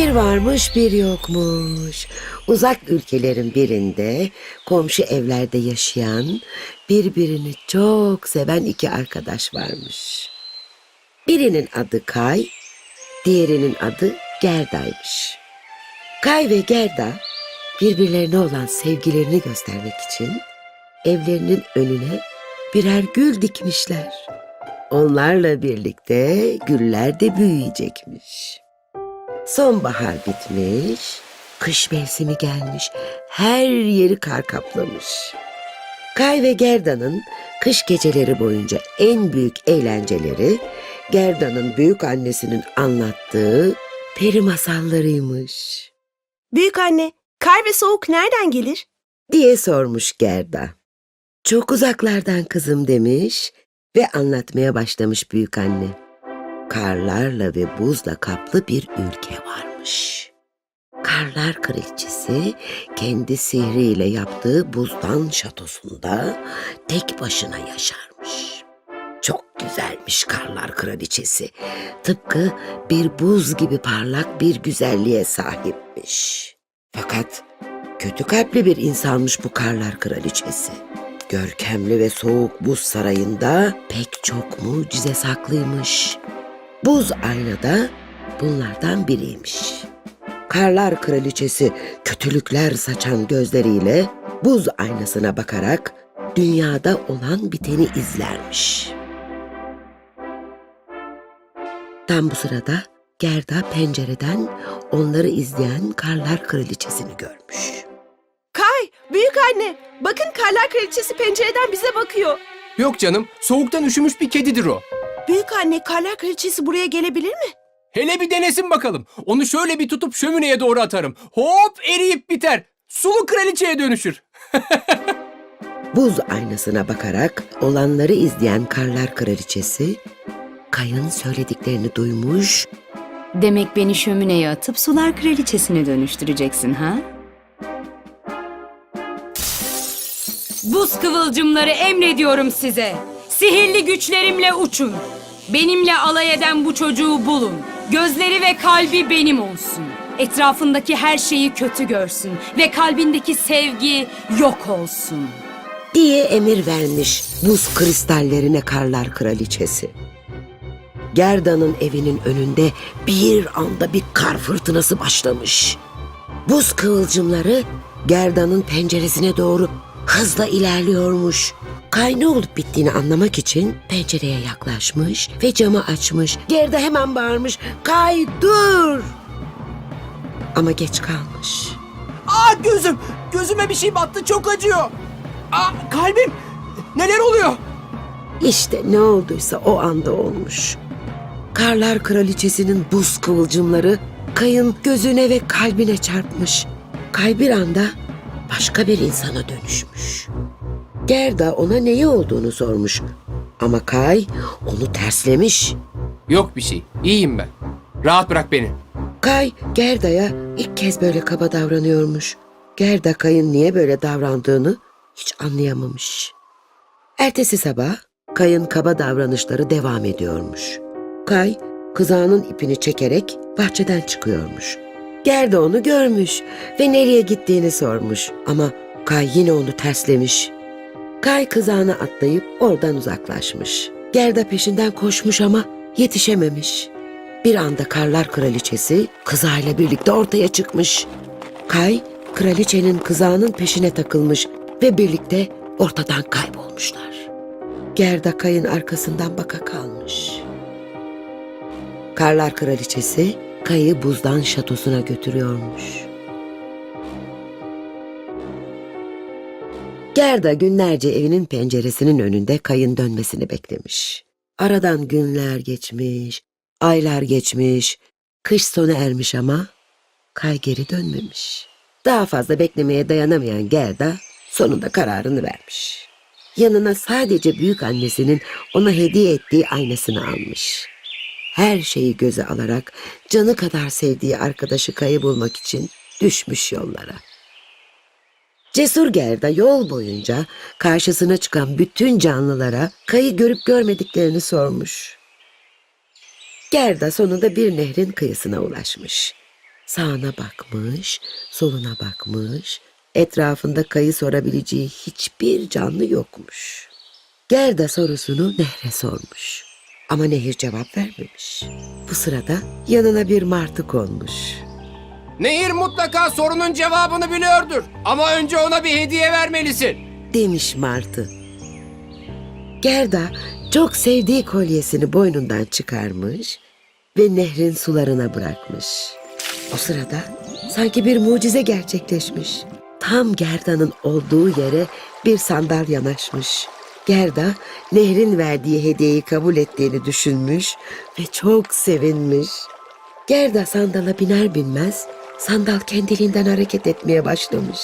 Bir varmış bir yokmuş. Uzak ülkelerin birinde komşu evlerde yaşayan birbirini çok seven iki arkadaş varmış. Birinin adı Kay, diğerinin adı Gerda'ymış. Kay ve Gerda birbirlerine olan sevgilerini göstermek için evlerinin önüne birer gül dikmişler. Onlarla birlikte güller de büyüyecekmiş. Sonbahar bitmiş, kış mevsimi gelmiş, her yeri kar kaplamış. Kay ve Gerda'nın kış geceleri boyunca en büyük eğlenceleri Gerda'nın büyük annesinin anlattığı peri masallarıymış Büyük anne, kar ve soğuk nereden gelir? diye sormuş Gerda. Çok uzaklardan kızım demiş ve anlatmaya başlamış büyük anne. Karlarla ve buzla kaplı bir ülke varmış. Karlar kraliçesi kendi sihriyle yaptığı buzdan şatosunda tek başına yaşarmış. Çok güzelmiş karlar kraliçesi. Tıpkı bir buz gibi parlak bir güzelliğe sahipmiş. Fakat Kötü kalpli bir insanmış bu karlar kraliçesi. Görkemli ve soğuk buz sarayında pek çok mucize saklıymış. Buz aynada bunlardan biriymiş. Karlar kraliçesi kötülükler saçan gözleriyle buz aynasına bakarak dünyada olan biteni izlermiş. Tam bu sırada Gerda pencereden onları izleyen karlar kraliçesini görmüş. Kay, büyük anne, bakın karlar kraliçesi pencereden bize bakıyor. Yok canım, soğuktan üşümüş bir kedidir o. Büyük anne, karlar kraliçesi buraya gelebilir mi? Hele bir denesin bakalım. Onu şöyle bir tutup şömineye doğru atarım. Hop eriyip biter. Sulu kraliçeye dönüşür. Buz aynasına bakarak olanları izleyen karlar kraliçesi Kay'ın söylediklerini duymuş Demek beni şömineye atıp sular kraliçesine dönüştüreceksin ha? Buz kıvılcımları emrediyorum size. Sihirli güçlerimle uçun. Benimle alay eden bu çocuğu bulun. Gözleri ve kalbi benim olsun. Etrafındaki her şeyi kötü görsün ve kalbindeki sevgi yok olsun. diye emir vermiş buz kristallerine karlar kraliçesi. Gerda'nın evinin önünde bir anda bir kar fırtınası başlamış. Buz kıvılcımları Gerda'nın penceresine doğru hızla ilerliyormuş. Kay ne olup bittiğini anlamak için pencereye yaklaşmış ve camı açmış. Gerda hemen bağırmış. Kay dur! Ama geç kalmış. Aa gözüm, gözüme bir şey battı çok acıyor. Aa kalbim, neler oluyor? İşte ne olduysa o anda olmuş. Karlar kraliçesinin buz kıvılcımları Kay'ın gözüne ve kalbine çarpmış. Kay bir anda başka bir insana dönüşmüş. Gerda ona neyi olduğunu sormuş. Ama Kay onu terslemiş. Yok bir şey, iyiyim ben. Rahat bırak beni. Kay Gerda'ya ilk kez böyle kaba davranıyormuş. Gerda Kay'ın niye böyle davrandığını hiç anlayamamış. Ertesi sabah Kay'ın kaba davranışları devam ediyormuş. Kay kızağının ipini çekerek bahçeden çıkıyormuş. Gerda onu görmüş ve nereye gittiğini sormuş ama Kay yine onu terslemiş. Kay kızağına atlayıp oradan uzaklaşmış. Gerda peşinden koşmuş ama yetişememiş. Bir anda karlar kraliçesi kızağıyla birlikte ortaya çıkmış. Kay, kraliçenin kızağının peşine takılmış ve birlikte ortadan kaybolmuşlar. Gerda Kay'ın arkasından baka kalmış. Karlar kraliçesi Kay'ı buzdan şatosuna götürüyormuş. Gerda günlerce evinin penceresinin önünde Kay'ın dönmesini beklemiş. Aradan günler geçmiş, aylar geçmiş, kış sona ermiş ama Kay geri dönmemiş. Daha fazla beklemeye dayanamayan Gerda sonunda kararını vermiş. Yanına sadece büyük annesinin ona hediye ettiği aynasını almış. Her şeyi göze alarak canı kadar sevdiği arkadaşı Kay'ı bulmak için düşmüş yollara. Cesur Gerda yol boyunca karşısına çıkan bütün canlılara Kay'ı görüp görmediklerini sormuş. Gerda sonunda bir nehrin kıyısına ulaşmış. Sağına bakmış, soluna bakmış. Etrafında kayı sorabileceği hiçbir canlı yokmuş. Gerda sorusunu Nehre sormuş. Ama Nehir cevap vermemiş. Bu sırada yanına bir martı konmuş. Nehir mutlaka sorunun cevabını biliyordur. Ama önce ona bir hediye vermelisin. demiş martı. Gerda çok sevdiği kolyesini boynundan çıkarmış ve nehrin sularına bırakmış. O sırada sanki bir mucize gerçekleşmiş. Tam Gerda'nın olduğu yere bir sandal yanaşmış. Gerda nehrin verdiği hediyeyi kabul ettiğini düşünmüş ve çok sevinmiş. Gerda sandala biner binmez sandal kendiliğinden hareket etmeye başlamış.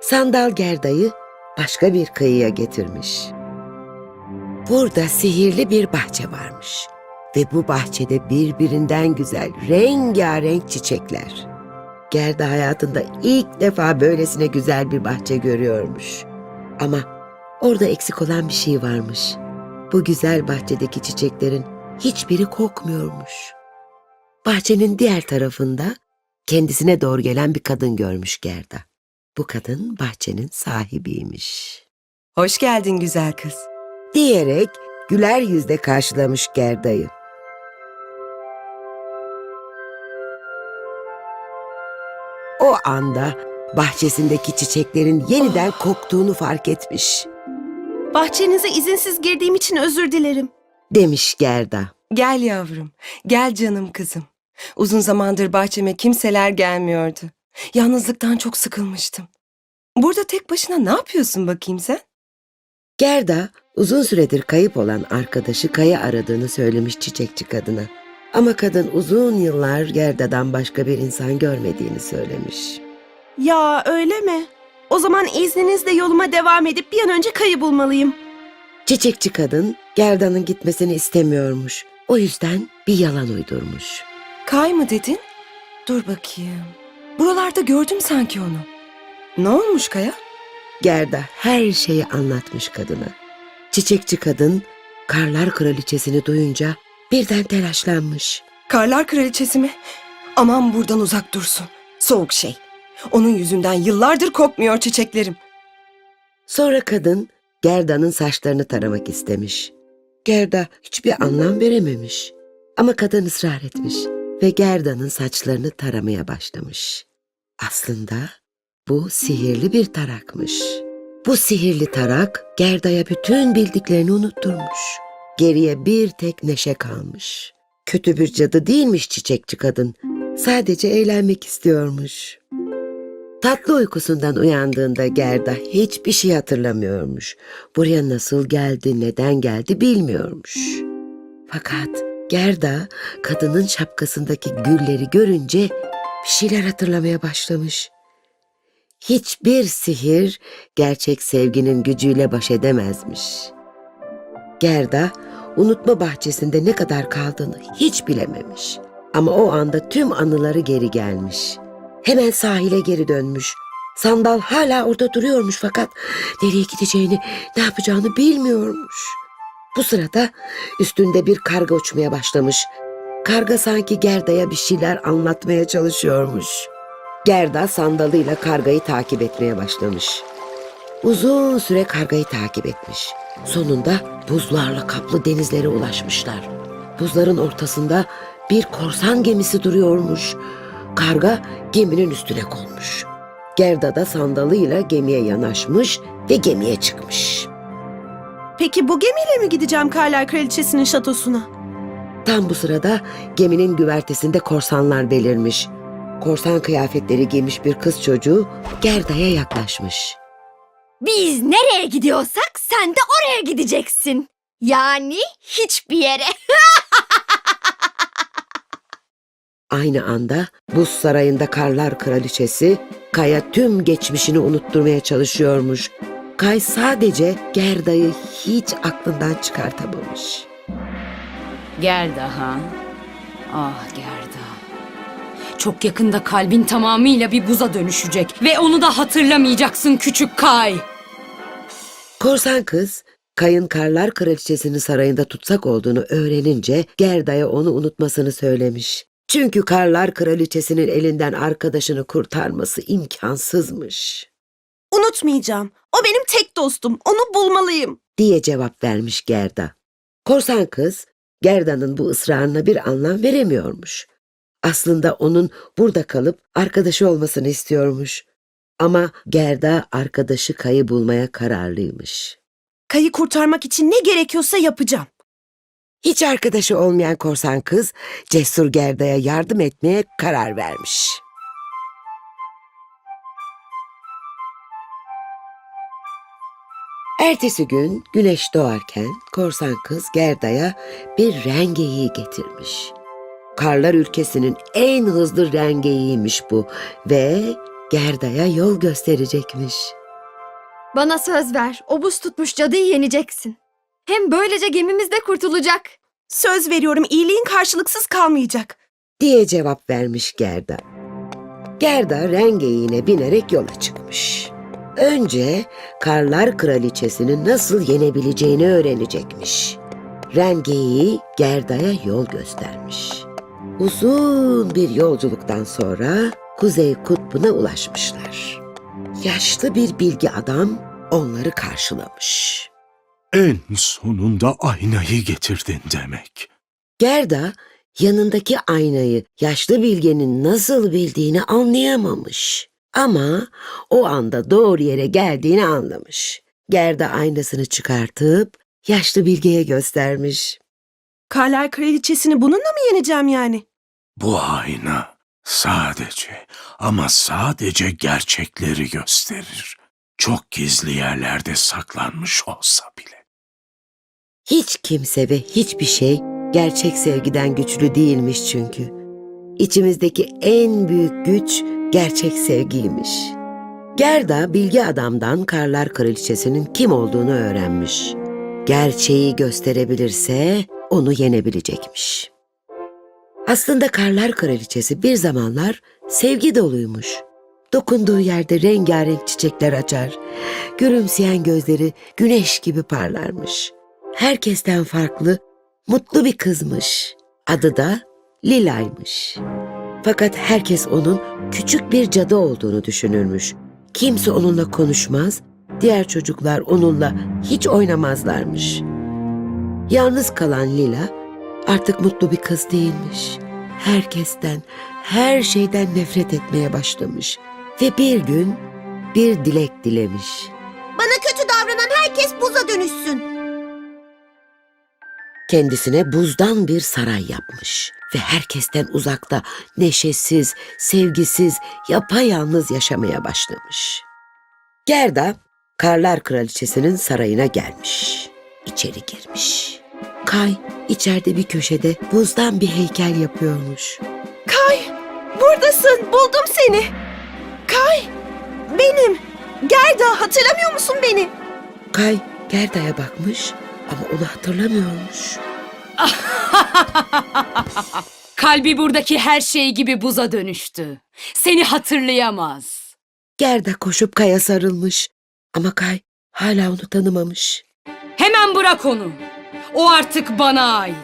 Sandal Gerda'yı başka bir kıyıya getirmiş. Burada sihirli bir bahçe varmış ve bu bahçede birbirinden güzel rengarenk çiçekler. Gerda hayatında ilk defa böylesine güzel bir bahçe görüyormuş. Ama orada eksik olan bir şey varmış. Bu güzel bahçedeki çiçeklerin hiçbiri kokmuyormuş. Bahçenin diğer tarafında kendisine doğru gelen bir kadın görmüş Gerda. Bu kadın bahçenin sahibiymiş. Hoş geldin güzel kız. Diyerek güler yüzle karşılamış Gerda'yı. O anda bahçesindeki çiçeklerin yeniden koktuğunu fark etmiş. Bahçenize izinsiz girdiğim için özür dilerim. Demiş Gerda. Gel yavrum, gel canım kızım. Uzun zamandır bahçeme kimseler gelmiyordu. Yalnızlıktan çok sıkılmıştım. Burada tek başına ne yapıyorsun bakayım sen? Gerda uzun süredir kayıp olan arkadaşı Kaya aradığını söylemiş çiçekçi kadına. Ama kadın uzun yıllar Gerda'dan başka bir insan görmediğini söylemiş. Ya öyle mi? O zaman izninizle yoluma devam edip bir an önce kayı bulmalıyım. Çiçekçi kadın Gerda'nın gitmesini istemiyormuş. O yüzden bir yalan uydurmuş. Kay mı dedin? Dur bakayım. Buralarda gördüm sanki onu. Ne olmuş Kaya? Gerda her şeyi anlatmış kadına. Çiçekçi kadın Karlar Kraliçesini duyunca birden telaşlanmış. Karlar kraliçesi mi? Aman buradan uzak dursun. Soğuk şey. Onun yüzünden yıllardır kokmuyor çiçeklerim. Sonra kadın Gerda'nın saçlarını taramak istemiş. Gerda hiçbir anlam verememiş. Ama kadın ısrar etmiş ve Gerda'nın saçlarını taramaya başlamış. Aslında bu sihirli bir tarakmış. Bu sihirli tarak Gerda'ya bütün bildiklerini unutturmuş. Geriye bir tek neşe kalmış. Kötü bir cadı değilmiş çiçekçi kadın. Sadece eğlenmek istiyormuş. Tatlı uykusundan uyandığında Gerda hiçbir şey hatırlamıyormuş. Buraya nasıl geldi, neden geldi bilmiyormuş. Fakat Gerda kadının şapkasındaki gülleri görünce bir şeyler hatırlamaya başlamış. Hiçbir sihir gerçek sevginin gücüyle baş edemezmiş. Gerda unutma bahçesinde ne kadar kaldığını hiç bilememiş. Ama o anda tüm anıları geri gelmiş. Hemen sahile geri dönmüş. Sandal hala orada duruyormuş fakat nereye gideceğini, ne yapacağını bilmiyormuş. Bu sırada üstünde bir karga uçmaya başlamış. Karga sanki Gerda'ya bir şeyler anlatmaya çalışıyormuş. Gerda sandalıyla kargayı takip etmeye başlamış. Uzun süre kargayı takip etmiş. Sonunda buzlarla kaplı denizlere ulaşmışlar. Buzların ortasında bir korsan gemisi duruyormuş. Karga geminin üstüne konmuş. Gerda da sandalıyla gemiye yanaşmış ve gemiye çıkmış. Peki bu gemiyle mi gideceğim Karlar Kraliçesi'nin şatosuna? Tam bu sırada geminin güvertesinde korsanlar belirmiş. Korsan kıyafetleri giymiş bir kız çocuğu Gerda'ya yaklaşmış. Biz nereye gidiyorsak sen de oraya gideceksin. Yani hiçbir yere. Aynı anda buz sarayında karlar kraliçesi Kay'a tüm geçmişini unutturmaya çalışıyormuş. Kay sadece Gerda'yı hiç aklından çıkartamamış. Gerda ha? Ah Gerda. Çok yakında kalbin tamamıyla bir buza dönüşecek ve onu da hatırlamayacaksın küçük Kay. Korsan kız Kayın Karlar Kraliçesi'nin sarayında tutsak olduğunu öğrenince Gerda'ya onu unutmasını söylemiş. Çünkü Karlar Kraliçesi'nin elinden arkadaşını kurtarması imkansızmış Unutmayacağım. O benim tek dostum. Onu bulmalıyım. diye cevap vermiş Gerda. Korsan kız Gerda'nın bu ısrarına bir anlam veremiyormuş. Aslında onun burada kalıp arkadaşı olmasını istiyormuş. Ama Gerda arkadaşı Kay'ı bulmaya kararlıymış. Kayı kurtarmak için ne gerekiyorsa yapacağım. Hiç arkadaşı olmayan korsan kız Cesur Gerda'ya yardım etmeye karar vermiş. Ertesi gün güneş doğarken korsan kız Gerda'ya bir rengeyi getirmiş. Karlar ülkesinin en hızlı rengeyiymiş bu ve Gerda'ya yol gösterecekmiş. Bana söz ver. O tutmuş cadıyı yeneceksin. Hem böylece gemimiz de kurtulacak. Söz veriyorum iyiliğin karşılıksız kalmayacak. diye cevap vermiş Gerda. Gerda rengeyiğine binerek yola çıkmış. Önce Karlar Kraliçesi'ni nasıl yenebileceğini öğrenecekmiş. Rengeyi Gerda'ya yol göstermiş. Uzun bir yolculuktan sonra Kuzey Kutbu'na ulaşmışlar. Yaşlı bir bilgi adam onları karşılamış. En sonunda aynayı getirdin demek. Gerda yanındaki aynayı yaşlı bilgenin nasıl bildiğini anlayamamış. Ama o anda doğru yere geldiğini anlamış. Gerda aynasını çıkartıp yaşlı bilgeye göstermiş. Karlar kraliçesini bununla mı yeneceğim yani? Bu ayna sadece ama sadece gerçekleri gösterir. Çok gizli yerlerde saklanmış olsa bile. Hiç kimse ve hiçbir şey gerçek sevgiden güçlü değilmiş çünkü. İçimizdeki en büyük güç gerçek sevgiymiş. Gerda bilgi adamdan Karlar Kraliçesi'nin kim olduğunu öğrenmiş. Gerçeği gösterebilirse onu yenebilecekmiş. Aslında Karlar Kraliçesi bir zamanlar sevgi doluymuş. Dokunduğu yerde rengarenk çiçekler açar. Gülümseyen gözleri güneş gibi parlarmış. Herkesten farklı, mutlu bir kızmış. Adı da Lila'ymış. Fakat herkes onun küçük bir cadı olduğunu düşünürmüş. Kimse onunla konuşmaz, diğer çocuklar onunla hiç oynamazlarmış. Yalnız kalan Lila artık mutlu bir kız değilmiş. Herkesten, her şeyden nefret etmeye başlamış. Ve bir gün bir dilek dilemiş. Bana kötü davranan herkes buza dönüşsün. Kendisine buzdan bir saray yapmış ve herkesten uzakta neşesiz, sevgisiz, yapayalnız yaşamaya başlamış. Gerda, Karlar Kraliçesi'nin sarayına gelmiş. İçeri girmiş. Kay içeride bir köşede buzdan bir heykel yapıyormuş. Kay, buradasın. Buldum seni. Kay, benim. Gerda, hatırlamıyor musun beni? Kay Gerda'ya bakmış ama onu hatırlamıyormuş. Kalbi buradaki her şey gibi buza dönüştü. Seni hatırlayamaz. Gerda koşup Kay'a sarılmış ama Kay hala onu tanımamış. Hemen bırak onu. O artık bana ait.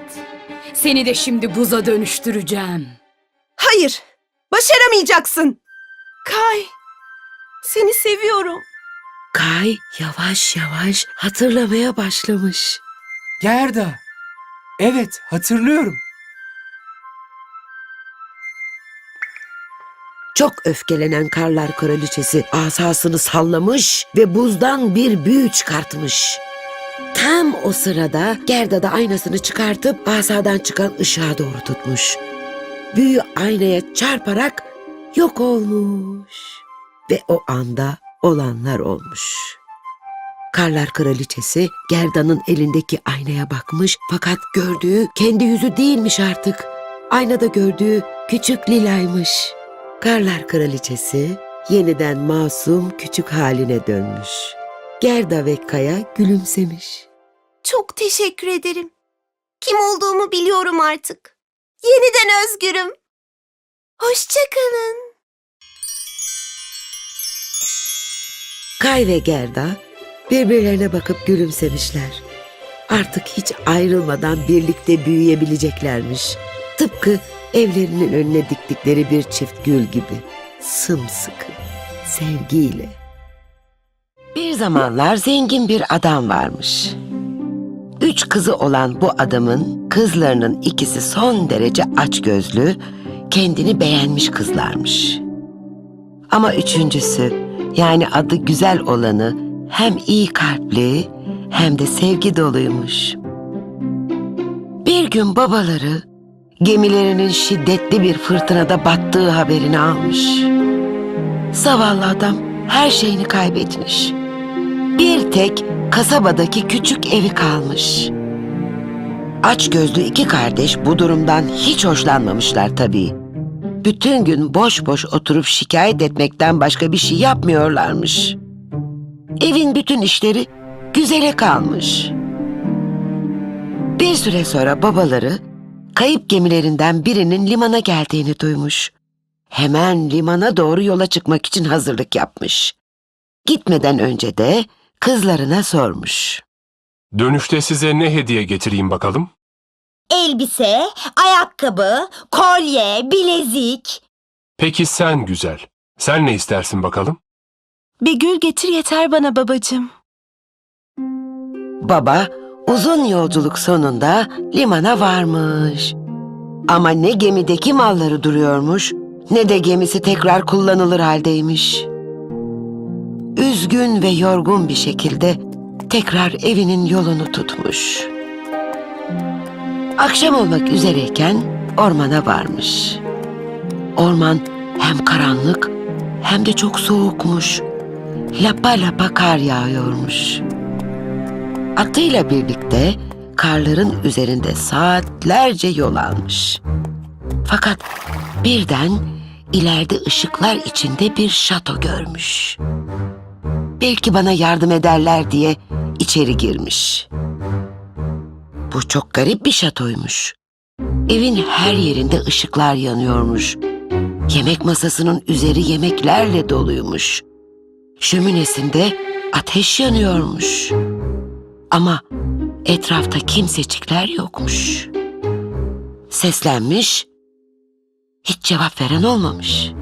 Seni de şimdi buza dönüştüreceğim. Hayır, başaramayacaksın. Kay, seni seviyorum. Kay yavaş yavaş hatırlamaya başlamış. Gerda. Evet hatırlıyorum. Çok öfkelenen Karlar Kraliçesi asasını sallamış ve buzdan bir büyü çıkartmış. Tam o sırada Gerda da aynasını çıkartıp asadan çıkan ışığa doğru tutmuş. Büyü aynaya çarparak yok olmuş. Ve o anda olanlar olmuş. Karlar Kraliçesi Gerda'nın elindeki aynaya bakmış fakat gördüğü kendi yüzü değilmiş artık. Aynada gördüğü küçük Lila'ymış. Karlar Kraliçesi yeniden masum küçük haline dönmüş. Gerda ve Kaya gülümsemiş. Çok teşekkür ederim. Kim olduğumu biliyorum artık. Yeniden özgürüm. Hoşçakalın. Kay ve Gerda Birbirlerine bakıp gülümsemişler. Artık hiç ayrılmadan birlikte büyüyebileceklermiş. Tıpkı evlerinin önüne diktikleri bir çift gül gibi. Sımsıkı, sevgiyle. Bir zamanlar zengin bir adam varmış. Üç kızı olan bu adamın kızlarının ikisi son derece açgözlü, kendini beğenmiş kızlarmış. Ama üçüncüsü yani adı güzel olanı hem iyi kalpli hem de sevgi doluymuş. Bir gün babaları gemilerinin şiddetli bir fırtınada battığı haberini almış. Zavallı adam her şeyini kaybetmiş. Bir tek kasabadaki küçük evi kalmış. Aç gözlü iki kardeş bu durumdan hiç hoşlanmamışlar tabii. Bütün gün boş boş oturup şikayet etmekten başka bir şey yapmıyorlarmış. Evin bütün işleri güzele kalmış. Bir süre sonra babaları kayıp gemilerinden birinin limana geldiğini duymuş. Hemen limana doğru yola çıkmak için hazırlık yapmış. Gitmeden önce de kızlarına sormuş. Dönüşte size ne hediye getireyim bakalım? Elbise, ayakkabı, kolye, bilezik. Peki sen güzel. Sen ne istersin bakalım? Bir gül getir yeter bana babacığım. Baba uzun yolculuk sonunda limana varmış. Ama ne gemideki malları duruyormuş ne de gemisi tekrar kullanılır haldeymiş. Üzgün ve yorgun bir şekilde tekrar evinin yolunu tutmuş. Akşam olmak üzereyken ormana varmış. Orman hem karanlık hem de çok soğukmuş. Lapa lapa kar yağıyormuş. Atıyla birlikte karların üzerinde saatlerce yol almış. Fakat birden ileride ışıklar içinde bir şato görmüş. Belki bana yardım ederler diye içeri girmiş. Bu çok garip bir şatoymuş. Evin her yerinde ışıklar yanıyormuş. Yemek masasının üzeri yemeklerle doluymuş. Şöminesinde ateş yanıyormuş. Ama etrafta kimsecikler yokmuş. Seslenmiş, hiç cevap veren olmamış.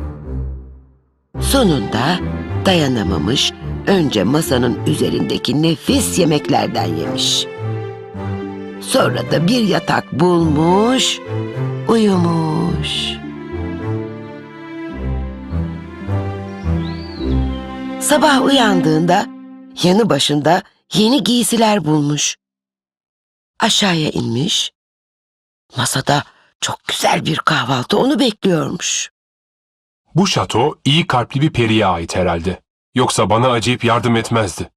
Sonunda dayanamamış, önce masanın üzerindeki nefis yemeklerden yemiş. Sonra da bir yatak bulmuş, uyumuş. Sabah uyandığında yanı başında yeni giysiler bulmuş. Aşağıya inmiş. Masada çok güzel bir kahvaltı onu bekliyormuş. Bu şato iyi kalpli bir periye ait herhalde. Yoksa bana acıyıp yardım etmezdi.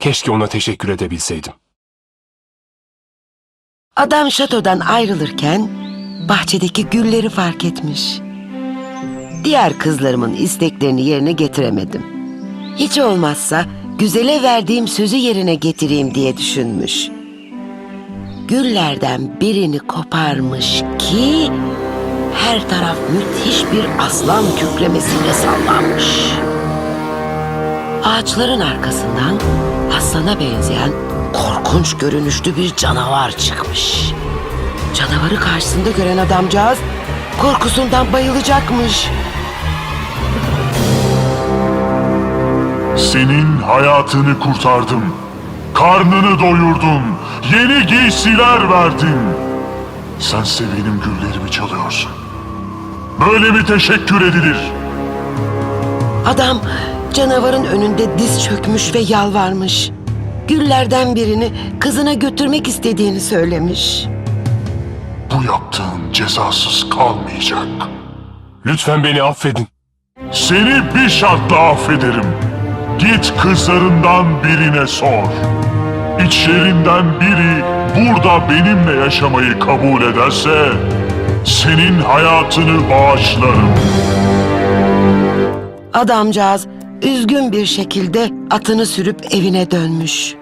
Keşke ona teşekkür edebilseydim. Adam şatodan ayrılırken bahçedeki gülleri fark etmiş. Diğer kızlarımın isteklerini yerine getiremedim. Hiç olmazsa güzele verdiğim sözü yerine getireyim diye düşünmüş. Güllerden birini koparmış ki her taraf müthiş bir aslan kükremesiyle sallanmış. Ağaçların arkasından aslana benzeyen korkunç görünüşlü bir canavar çıkmış. Canavarı karşısında gören adamcağız korkusundan bayılacakmış. Senin hayatını kurtardım. Karnını doyurdum. Yeni giysiler verdim. Sense benim güllerimi çalıyorsun. Böyle mi teşekkür edilir? Adam canavarın önünde diz çökmüş ve yalvarmış. Güllerden birini kızına götürmek istediğini söylemiş. Bu yaptığın cezasız kalmayacak. Lütfen beni affedin. Seni bir şartla affederim. Git kızlarından birine sor. İçlerinden biri burada benimle yaşamayı kabul ederse senin hayatını bağışlarım. Adamcağız üzgün bir şekilde atını sürüp evine dönmüş.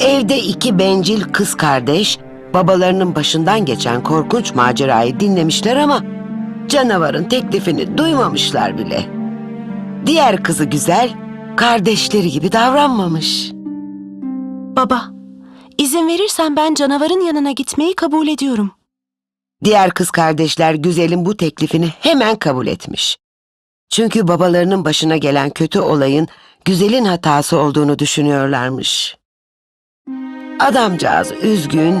Evde iki bencil kız kardeş babalarının başından geçen korkunç macerayı dinlemişler ama canavarın teklifini duymamışlar bile. Diğer kızı güzel kardeşleri gibi davranmamış. Baba, izin verirsen ben canavarın yanına gitmeyi kabul ediyorum. Diğer kız kardeşler güzelin bu teklifini hemen kabul etmiş. Çünkü babalarının başına gelen kötü olayın güzelin hatası olduğunu düşünüyorlarmış. Adamcağız üzgün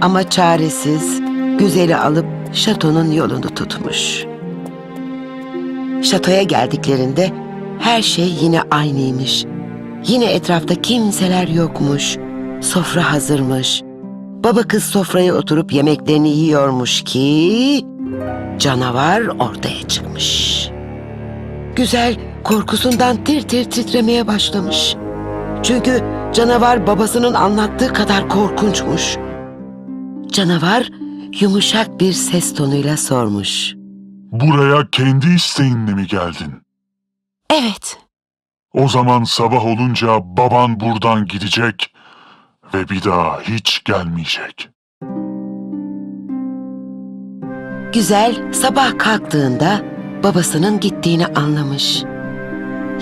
ama çaresiz güzeli alıp şatonun yolunu tutmuş. Şatoya geldiklerinde her şey yine aynıymış. Yine etrafta kimseler yokmuş. Sofra hazırmış. Baba kız sofraya oturup yemeklerini yiyormuş ki canavar ortaya çıkmış. Güzel korkusundan tir tir titremeye başlamış. Çünkü canavar babasının anlattığı kadar korkunçmuş. Canavar yumuşak bir ses tonuyla sormuş. Buraya kendi isteğinle mi geldin? Evet, O zaman sabah olunca baban buradan gidecek ve bir daha hiç gelmeyecek. Güzel sabah kalktığında babasının gittiğini anlamış.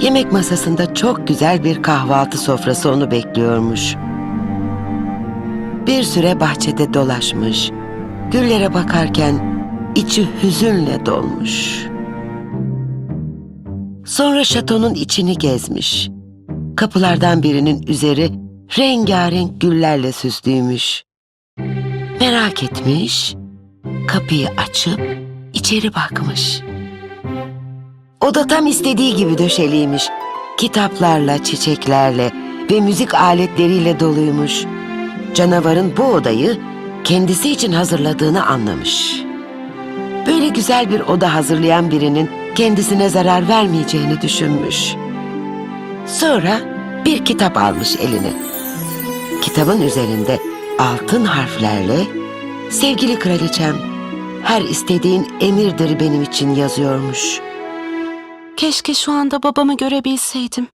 Yemek masasında çok güzel bir kahvaltı sofrası onu bekliyormuş. Bir süre bahçede dolaşmış. Güllere bakarken içi hüzünle dolmuş. Sonra şatonun içini gezmiş. Kapılardan birinin üzeri rengarenk güllerle süslüymüş. Merak etmiş, kapıyı açıp içeri bakmış. Oda tam istediği gibi döşeliymiş. Kitaplarla, çiçeklerle ve müzik aletleriyle doluymuş. Canavarın bu odayı kendisi için hazırladığını anlamış. Böyle güzel bir oda hazırlayan birinin kendisine zarar vermeyeceğini düşünmüş. Sonra bir kitap almış eline. Kitabın üzerinde altın harflerle Sevgili kraliçem, her istediğin emirdir benim için yazıyormuş. keşke şu anda babamı görebilseydim.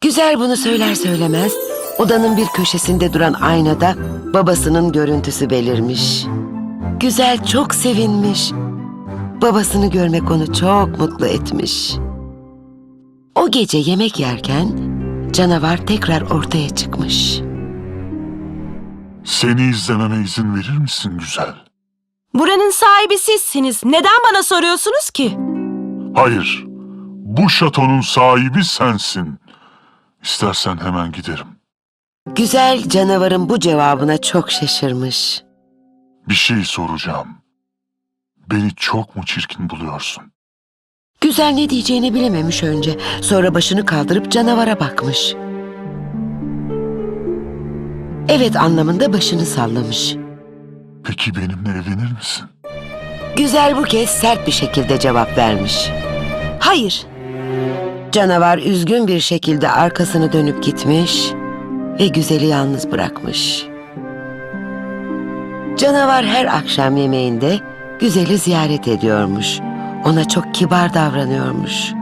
Güzel bunu söyler söylemez, odanın bir köşesinde duran aynada babasının görüntüsü belirmiş. Güzel çok sevinmiş. Babasını görmek onu çok mutlu etmiş. O gece yemek yerken canavar tekrar ortaya çıkmış. Seni izlememe izin verir misin güzel? Buranın sahibi sizsiniz. Neden bana soruyorsunuz ki? Hayır. Bu şatonun sahibi sensin. İstersen hemen giderim. Güzel canavarın bu cevabına çok şaşırmış. Bir şey soracağım. Beni çok mu çirkin buluyorsun? Güzel ne diyeceğini bilememiş önce. Sonra başını kaldırıp canavara bakmış. Evet anlamında başını sallamış. Peki benimle evlenir misin? Güzel bu kez sert bir şekilde cevap vermiş. Hayır. Canavar üzgün bir şekilde arkasını dönüp gitmiş ve güzeli yalnız bırakmış. Canavar her akşam yemeğinde güzeli ziyaret ediyormuş. Ona çok kibar davranıyormuş.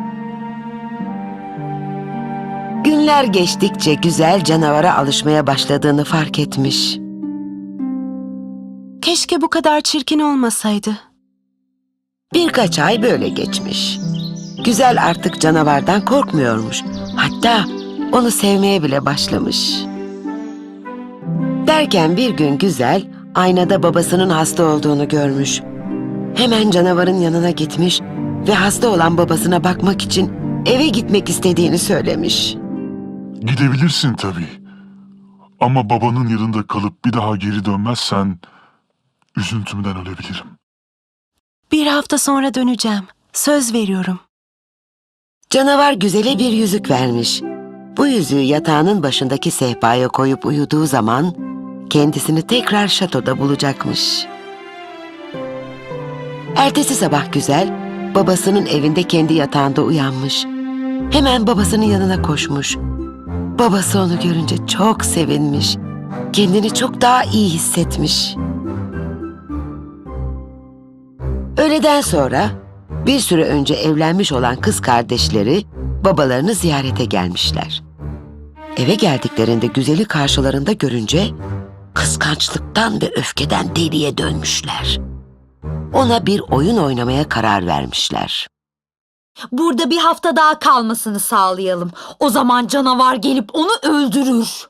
Günler geçtikçe güzel canavara alışmaya başladığını fark etmiş. Keşke bu kadar çirkin olmasaydı. Birkaç ay böyle geçmiş. Güzel artık canavardan korkmuyormuş. Hatta onu sevmeye bile başlamış. Derken bir gün Güzel aynada babasının hasta olduğunu görmüş. Hemen canavarın yanına gitmiş ve hasta olan babasına bakmak için eve gitmek istediğini söylemiş. Gidebilirsin tabii. Ama babanın yanında kalıp bir daha geri dönmezsen üzüntümden ölebilirim. Bir hafta sonra döneceğim. Söz veriyorum. Canavar Güzel'e bir yüzük vermiş. Bu yüzüğü yatağının başındaki sehpaya koyup uyuduğu zaman kendisini tekrar şatoda bulacakmış. Ertesi sabah Güzel, babasının evinde kendi yatağında uyanmış. Hemen babasının yanına koşmuş. Babası onu görünce çok sevinmiş. Kendini çok daha iyi hissetmiş. Öğleden sonra bir süre önce evlenmiş olan kız kardeşleri babalarını ziyarete gelmişler. Eve geldiklerinde güzeli karşılarında görünce kıskançlıktan ve öfkeden deliye dönmüşler. Ona bir oyun oynamaya karar vermişler. Burada bir hafta daha kalmasını sağlayalım. O zaman canavar gelip onu öldürür.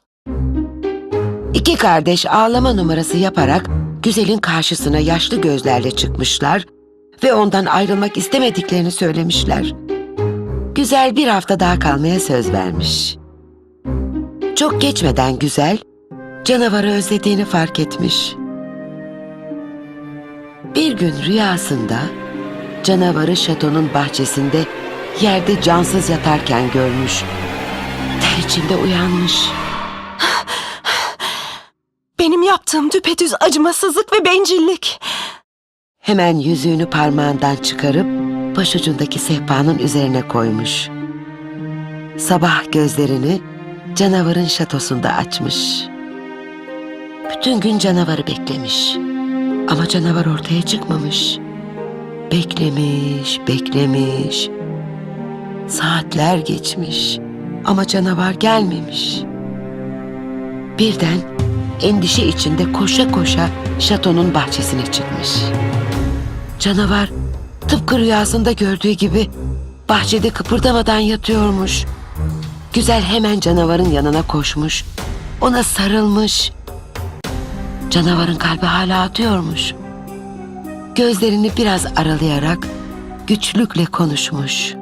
İki kardeş ağlama numarası yaparak güzelin karşısına yaşlı gözlerle çıkmışlar ve ondan ayrılmak istemediklerini söylemişler. Güzel bir hafta daha kalmaya söz vermiş. Çok geçmeden Güzel, canavarı özlediğini fark etmiş. Bir gün rüyasında canavarı şatonun bahçesinde yerde cansız yatarken görmüş. Ter içinde uyanmış. Benim yaptığım düpedüz acımasızlık ve bencillik. Hemen yüzüğünü parmağından çıkarıp başucundaki sehpanın üzerine koymuş. Sabah gözlerini canavarın şatosunda açmış. Bütün gün canavarı beklemiş. Ama canavar ortaya çıkmamış. Beklemiş, beklemiş. Saatler geçmiş ama canavar gelmemiş. Birden endişe içinde koşa koşa şatonun bahçesine çıkmış. Canavar tıpkı rüyasında gördüğü gibi bahçede kıpırdamadan yatıyormuş. Güzel hemen canavarın yanına koşmuş. Ona sarılmış. Canavarın kalbi hala atıyormuş. Gözlerini biraz aralayarak güçlükle konuşmuş.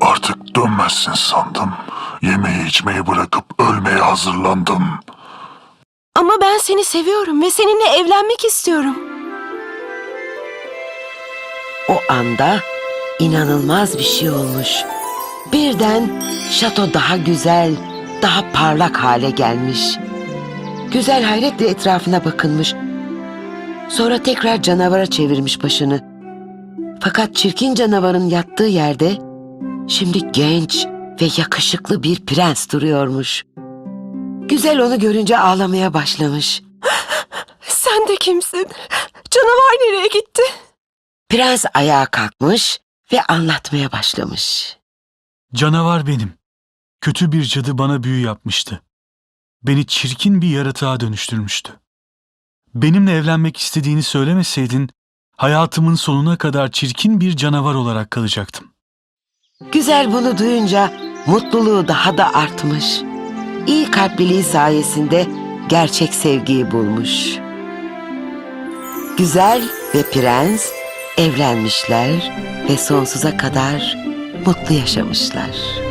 Artık dönmezsin sandım. Yemeği içmeyi bırakıp ölmeye hazırlandım. Ama ben seni seviyorum ve seninle evlenmek istiyorum. O anda inanılmaz bir şey olmuş. Birden şato daha güzel, daha parlak hale gelmiş. Güzel hayretle etrafına bakınmış. Sonra tekrar canavara çevirmiş başını. Fakat çirkin canavarın yattığı yerde şimdi genç ve yakışıklı bir prens duruyormuş. Güzel onu görünce ağlamaya başlamış. Sen de kimsin? Canavar nereye gitti? Prens ayağa kalkmış ve anlatmaya başlamış. Canavar benim. Kötü bir cadı bana büyü yapmıştı. Beni çirkin bir yaratığa dönüştürmüştü. Benimle evlenmek istediğini söylemeseydin, hayatımın sonuna kadar çirkin bir canavar olarak kalacaktım. Güzel bunu duyunca mutluluğu daha da artmış. İyi kalpliliği sayesinde gerçek sevgiyi bulmuş. Güzel ve prens evlenmişler ve sonsuza kadar mutlu yaşamışlar.